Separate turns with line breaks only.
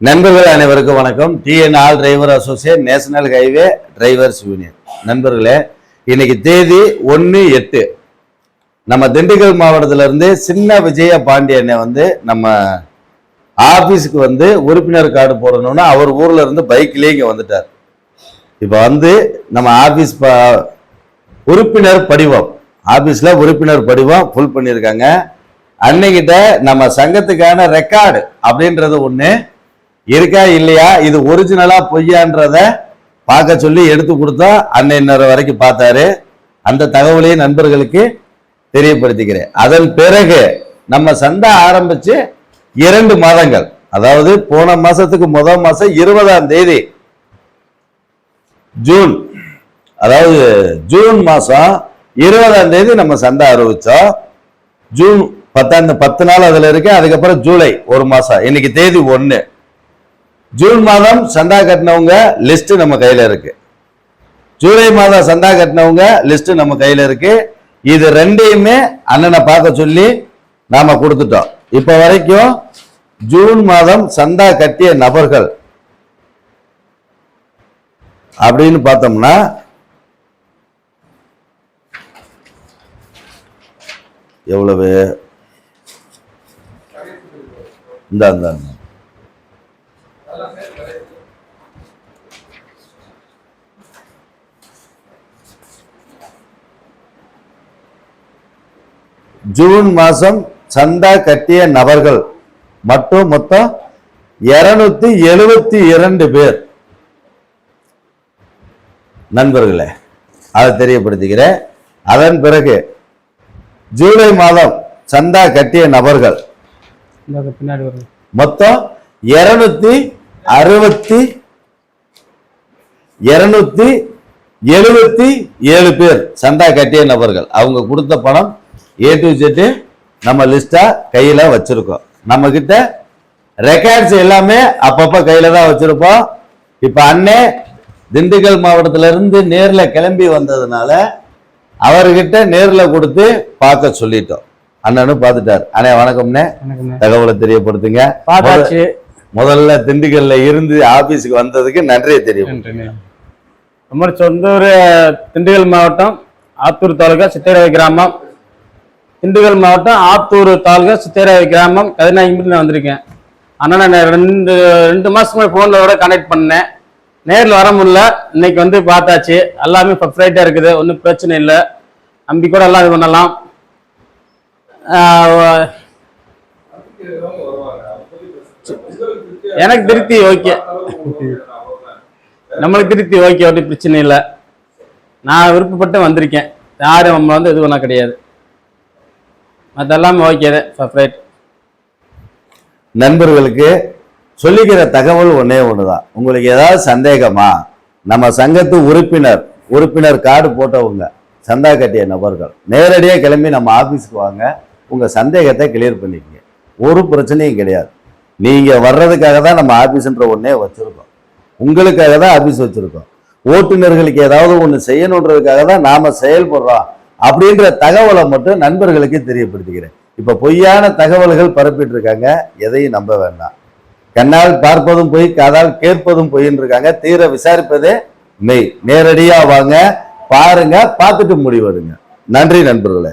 நண்பர்கள் அனைவருக்கும் வணக்கம். TN all driver associate national highway drivers union நண்பர்களே இன்னைக்கு தேதி ஒன்று எட்டு. நம்ம திண்டுக்கல் மாவட்டத்திலிருந்து சின்ன விஜய பாண்டியனை வந்து நம்ம ஆபீஸ்க்கு வந்து உறுப்பினர் கார்டு போடணும்னு அவர் ஊர்ல இருந்து பைக்லேயே இங்கே வந்துட்டார். இப்போ வந்து நம்ம ஆபீஸ் ப உறுப்பினர் படிவம். ஆபீஸ்ல உறுப்பினர் படிவம் ஃபுல் பண்ணியிருக்காங்க. அன்னைக்கிட்ட நம்ம சங்கத்துக்கான ரெக்கார்டு அப்படின்றது ஒன்று இருக்கா இல்லையா? இது ஒரிஜினலா பொய்யான்றத பார்க்க சொல்லி எடுத்து கொடுத்தா அன்னை இன்னொரு வரைக்கும் பார்த்தாரு. அந்த தகவலையும் நண்பர்களுக்கு தெரியப்படுத்திக்கிறேன். அதன் பிறகு நம்ம சந்தை ஆரம்பிச்சு இரண்டு மாதங்கள். அதாவது போன மாசத்துக்கு முதல் மாசம் இருபதாம் தேதி ஜூன். அதாவது ஜூன் மாசம் இருபதாம் தேதி நம்ம சண்டை அறிவிச்சோம் ஜூன் பத்தாம் பத்து நாள் அதுல இருக்கு. அதுக்கப்புறம் ஜூலை ஒரு மாசம். இன்னைக்கு தேதி ஒன்று ஜூன் மாதம் சந்தா கட்டினவங்க லிஸ்ட் நம்ம கையில இருக்கு. ஜூலை மாதம் சந்தா கட்டினவங்க லிஸ்ட் நம்ம கையில இருக்கு. இது ரெண்டையுமே அண்ணனை பார்க்க சொல்லி நாம கொடுத்துட்டோம். இப்ப வரைக்கும் ஜூன் மாதம் சந்தா கட்டிய நபர்கள் அப்படின்னு பார்த்தோம்னா எவ்வளவு? இந்த. ஜூன் மாசம் சந்தா கட்டிய நபர்கள் மட்டும் மொத்தம் இருநூத்தி எழுபத்தி இரண்டு பேர். நண்பர்களே அதை தெரியப்படுத்திக்கிறேன். அதன் பிறகு ஜூலை மாதம் சந்தா கட்டிய நபர்கள் மொத்தம் இருநூத்தி அறுபத்தி இருநூத்தி எழுபத்தி ஏழு பேர் சந்தா கட்டிய நபர்கள். அவங்க கொடுத்த பணம் ஏ டு ஜெட்டு நம்ம லிஸ்டா கையில வச்சிருக்கோம். நம்ம கிட்ட ரெக்கார்ட்ஸ் எல்லாமே அப்பப்ப கையில தான் வச்சிருப்போம். இப்ப அண்ணே திண்டுக்கல் மாவட்டத்துல இருந்து நேர்ல கிளம்பி வந்ததுனால அவர்கிட்ட நேர்ல கொடுத்து பார்க்க சொல்லிட்டோம். அண்ணனும் பார்த்துட்டார். அண்ணே வணக்கம்ண்ணே.
வணக்கம்ண்ணே.
தகவலை தெரியப்படுத்துங்க.
பார்த்தாச்சு.
முதல்ல திண்டுக்கல்ல இருந்து ஆபீஸ்க்கு வந்ததுக்கு நன்றியை தெரியும்
நம்ம சொந்த ஊர் திண்டுக்கல் மாவட்டம் ஆத்தூர் தாலுகா சித்தேரவை கிராமம். திண்டுக்கல் மாவட்டம் ஆத்தூர் தாலுகா சித்தேரவை கிராமம் கதிநாயகம்பட்டில் நான் வந்திருக்கேன். ஆனால் நான் ரெண்டு ரெண்டு மாதத்துக்கு ஃபோனில் கூட கனெக்ட் பண்ணேன். நேரில் வர முடியல. இன்னைக்கு வந்து பார்த்தாச்சு. எல்லாமே பர்ஃபெக்டாக இருக்குது. ஒன்றும் பிரச்சனை இல்லை. நம்பி கூட எல்லாம் இது பண்ணலாம். எனக்கு திருப்தி ஓகே. நம்மளுக்கு திருப்தி ஓகே ஒன்றும் பிரச்சனை இல்லை. நான் விருப்பப்பட்டு வந்திருக்கேன். யாரும் நம்ம வந்து இது பண்ண கிடையாது. அதெல்லாம் ஓகே தான் செப்பரேட்
நண்பர்களுக்கு சொல்லிக்கிற தகவல் ஒன்றே ஒன்று தான் உங்களுக்கு ஏதாவது சந்தேகமா நம்ம சங்கத்து உறுப்பினர் உறுப்பினர் கார்டு போட்டவங்க சந்தா கட்டிய நபர்கள் நேரடியாக கிளம்பி நம்ம ஆபீஸ்க்கு வாங்க உங்க சந்தேகத்தை கிளியர் பண்ணிக்கங்க. ஒரு பிரச்சனையும் கிடையாது. நீங்கள் வர்றதுக்காக தான் நம்ம ஆஃபீஸுன்ற ஒன்றே வச்சிருக்கோம். உங்களுக்காக தான் ஆபீஸ் வச்சிருக்கோம். ஓட்டுநர்களுக்கு ஏதாவது ஒன்று செய்யணுன்றதுக்காக தான் நாம செயல்படுறோம். அப்படின்ற தகவலை மட்டும் நண்பர்களுக்கு தெரியப்படுத்திக்கிறேன். இப்போ பொய்யான தகவல்கள் பரப்பிட்டு இருக்காங்க எதையும் நம்ப வேண்டாம். கண்ணால் பார்ப்பதும் பொய் காதால் கேட்பதும் பொய்ன்னு இருக்காங்க. தீர விசாரிப்பதே மெய். நேரடியாக வாங்க பாருங்க பார்த்துட்டு முடிவெடுங்க. நன்றி நண்பர்களே.